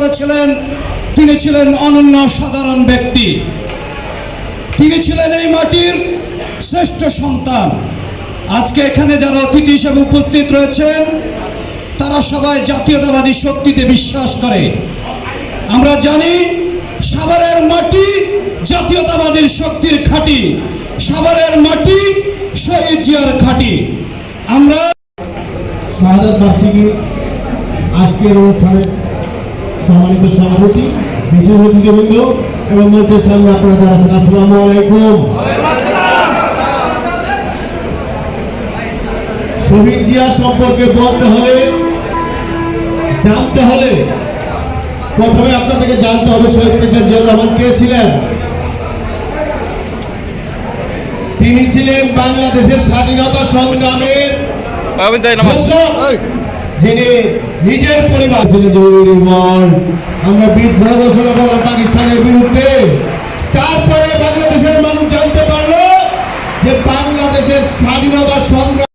করেছিলেন, তিনি ছিলেন অনন্য সাধারণ ব্যক্তি। তিনি ছিলেন এই মাটির শ্রেষ্ঠ সন্তান। আজকে এখানে যারা অতিথি হিসেবে উপস্থিত রয়েছেন, তারা সবাই জাতীয়তাবাদী শক্তিতে বিশ্বাস করে। আমরা জানি সাভারের মাটি জাতীয়তাবাদীর শক্তির খাঁটি। সাভারের মাটি শহীদ জিয়ার খাঁটি। আমরা শাহাদাত বার্ষিকী আজকের অনুষ্ঠানের সম্মানিত সভাপতি বিশেষ অতিথিবৃন্দ এবং মঞ্চের সামনে আপনারা যারা আছেন আসসালামু আলাইকুম। শহীদ জিয়া সম্পর্কে বলতে হলে জানতে হলে প্রথমে আপনাদেরকে জানতে হবে শহীদ প্রেসিডেন্ট জিয়া রহমান কে ছিলেন? তিনি ছিলেন বাংলাদেশের স্বাধীনতা সংগ্রামের যিনি নিজের পরিবার ছিল জহির আমরা বিদ্রোহ ঘোষণা করলাম পাকিস্তানের বিরুদ্ধে। তারপরে বাংলাদেশের মানুষ জানতে পারল যে বাংলাদেশের স্বাধীনতা সংগ্রাম